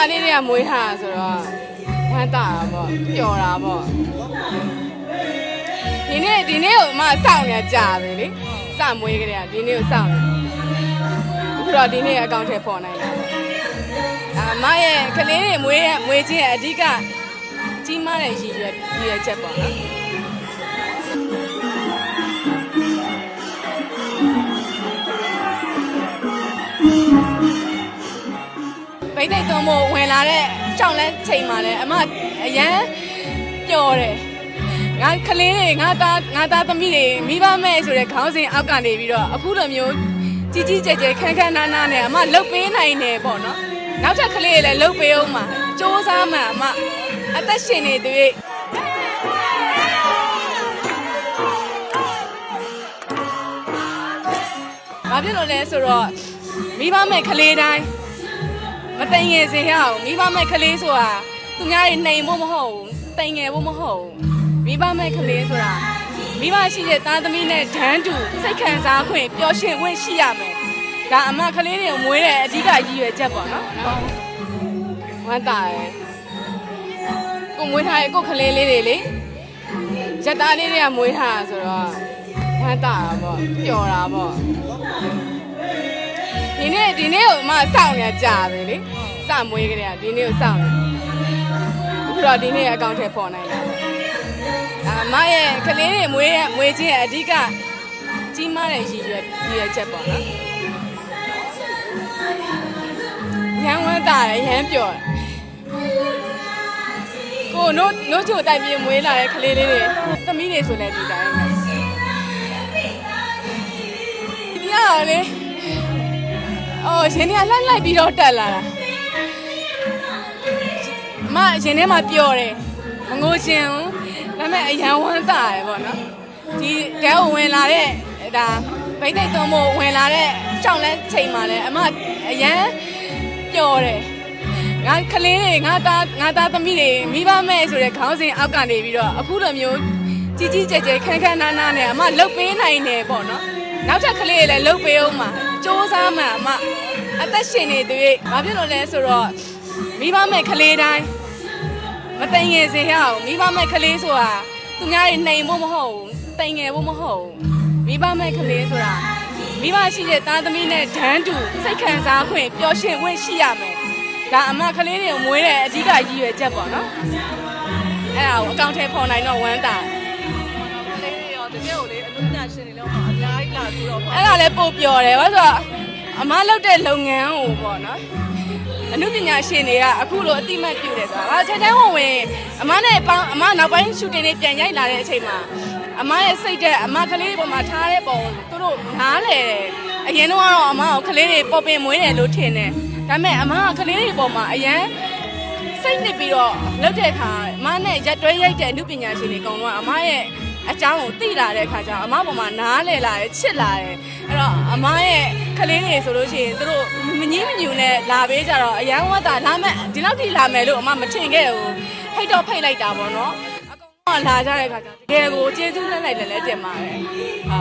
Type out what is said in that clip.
သားလေးတွေကမွေးထားဆိုတော့ဝမ်းသာတာပေါ့ပျော်တာပေါ့ဒီနေ့ဒီနေ့ကိုအမစောင့်နေကြပြီလေစမွေးကြတဲ့ဒီနေ့ကိုစောင့်နေအခုတော့ဒီနေ့အကောင့်ထဲပေါ်နိုင်တာပေါ့အမရဲ့ကလေးတွေမွေးရမွေးခြင်းရဲ့အဓိကကြီးမားတဲ့ရည်ရွယ်ရည်ရွယ်ချက်ပေါ့နော် ဗိတ်သိက်သွန်းဖို့ဝင်လာတဲ့ကြောက်လန်းချိန်မှာလဲအမအရန်ပျော်တယ်ငါကလေးတွေငါသားငါသားသမီးတွေမိဘမဲ့ဆိုတဲ့ခေါင်းစဉ်အောက်ကနေပြီးတော့အခုလိုမျိုးကြီးကြီးကျယ်ကျယ်ခန်းခန်းနားနားနဲ့အမလှုပ်ပေးနိုင်တယ်ပေါ့နော်နောက်ထပ်ကလေးတွေလည်းလှုပ်ပေးအောင်မှာစူးစမ်းမှာအမအသက်ရှင်နေသေးဘာဖြစ်လို့လဲဆိုတော့မိဘမဲ့ကလေးတိုင်း မတိမ်ငယ်စေရအောင်မိဘမဲ့ကလေးဆိုတာသူများတွေနှိမ်ဖို့မဟုတ်ဘူးတိမ်ငယ်ဖို့မဟုတ်ဘူးမိဘမဲ့ကလေးဆိုတာမိဘရှိတဲ့သားသမီးနဲ့ဒန်းတူစိတ်ခံစားခွင့်ပျော်ရွှင်ခွင့်ရှိရမယ်ဒါအမကလေးတွေကိုမွေးတဲ့အဓိကရည်ရွယ်ချက်ပေါ့နော်ဝမ်းသာရယ်ကိုမွေးထားတဲ့ကိုကလေးလေးတွေလေရက်သားလေးတွေကမွေးထားတာဆိုတော့ဝမ်းသာတာပေါ့ပျော်တာပေါ့ ဒီနေ့ဒီနေ့ကိုအမစောင့်နေကြပြီလေစမွေးကြတဲ့ဒီနေ့ကိုစောင့်နေအခုတော့ဒီနေ့အကောင့်ထဲပေါ်နိုင်တာပေါ့အမရဲ့ကလေးတွေမွေးရမွေးခြင်းရဲ့အဓိကကြီးမားတဲ့ရည်ရွယ်ရည်ရွယ်ချက်ပေါ့နော်ရန်ဝမ်းတာရရန်ပျော်တယ်ကိုနို့နို့ချိုတိုက်ပြေးမွေးလာတဲ့ကလေးလေးတွေသမီးတွေဆိုလည်းဒီတိုင်းပဲဒီရလေ အော်ရှင်နေကလှိုက်လိုက်ပြီးတော့တက်လာတာအမရှင်ထဲမှာပျော်တယ်မငိုရှင်ဘူးဒါပေမဲ့အရန်ဝမ်းသာတယ်ပေါ့နော်ဒီတဲကိုဝင်လာတဲ့ဒါဗိတ်သိက်သွန်းဖို့ဝင်လာတဲ့ကြောက်လန်းချိန်မှာလဲအမအရန်ပျော်တယ်ငါကလေးတွေငါသားငါသားသမီးတွေမိဘမဲ့ဆိုတဲ့ခေါင်းစဉ်အောက်ကနေပြီးတော့အခုလိုမျိုးကြီးကြီးကျယ်ကျယ်ခန်းခန်းနားနားနဲ့အမလှုပ်ပေးနိုင်တယ်ပေါ့နော်နောက်ထပ်ကလေးတွေလည်းလှုပ်ပေးအောင်မှာစူးစမ်းမှာအမ အသက်ရှင်နေသေးတယ်ဘာဖြစ်လို့လဲဆိုတော့မိဘမဲ့ကလေးတိုင်းမတိမ်ငယ်စေရအောင်မိဘမဲ့ကလေးဆိုတာသူများတွေနှိမ်ဖို့မဟုတ်ဘူးတိမ်ငယ်ဖို့မဟုတ်ဘူးမိဘမဲ့ကလေးဆိုတာမိဘရှိတဲ့သားသမီးနဲ့ဒန်းတူစိတ်ခံစားခွင့်ပျော်ရွှင်ခွင့်ရှိရမယ်ဒါအမကလေးတွေကိုမွေးတဲ့အဓိကရည်ရွယ်ချက်ပေါ့နော်အဲ့ဒါကိုအကောင့်ထဲပေါ်နိုင်တော့ဝမ်းသာတယ်လေးရောတကယ်ကိုလေအနုပညာရှင်တွေလည်းအများကြီးလာပြီးတော့အဲ့ဒါလည်းပို့ပြောတယ်ဘာလို့ဆိုတော့ အမလုပ်တဲ့လုပ်ငန်းကိုပေါ့နော်အနုပညာရှင်တွေကအခုလိုအတိမတ်ပြုတယ်ဆိုတာ။ဒါထဲထဲဝင်ဝင်အမနဲ့ပေါင်းအမနောက်ပိုင်းရှူတင်လေးပြန်ရိုက်လာတဲ့အချိန်မှာအမရဲ့စိတ်တဲ့အမကလေးတွေပေါ်မှာထားတဲ့ပုံသူတို့နားလေတယ်။အရင်တော့ကတော့အမကိုကလေးတွေပေါ်ပင်မွေးတယ်လို့ထင်တယ်။ဒါပေမဲ့အမကကလေးတွေပေါ်မှာအရန်စိတ်နစ်ပြီးတော့လုပ်တဲ့အခါအမနဲ့ရက်တွဲရိုက်တဲ့အနုပညာရှင်တွေအကုန်လုံးကအမရဲ့ အကြောင်းကိုသိလာတဲ့အခါကျတော့အမပေါ်မှာနားလေလာတယ်ချစ်လာတယ်အဲ့တော့အမရဲ့ကလေးတွေဆိုလို့ရှိရင်သူတို့မငင်းမညူနဲ့လာပေးကြတော့အရန်ဝတ်တာလာမဲ့ဒီလောက်ထိလာမယ်လို့အမမထင်ခဲ့ဘူးဖိတ်တော့ဖိတ်လိုက်တာပေါ့နော်အကုန်လုံးကလာကြတဲ့အခါကျတော့တကယ်ကိုကျေးဇူးလက်လိုက်လည်းလဲတင်ပါတယ်ဟာ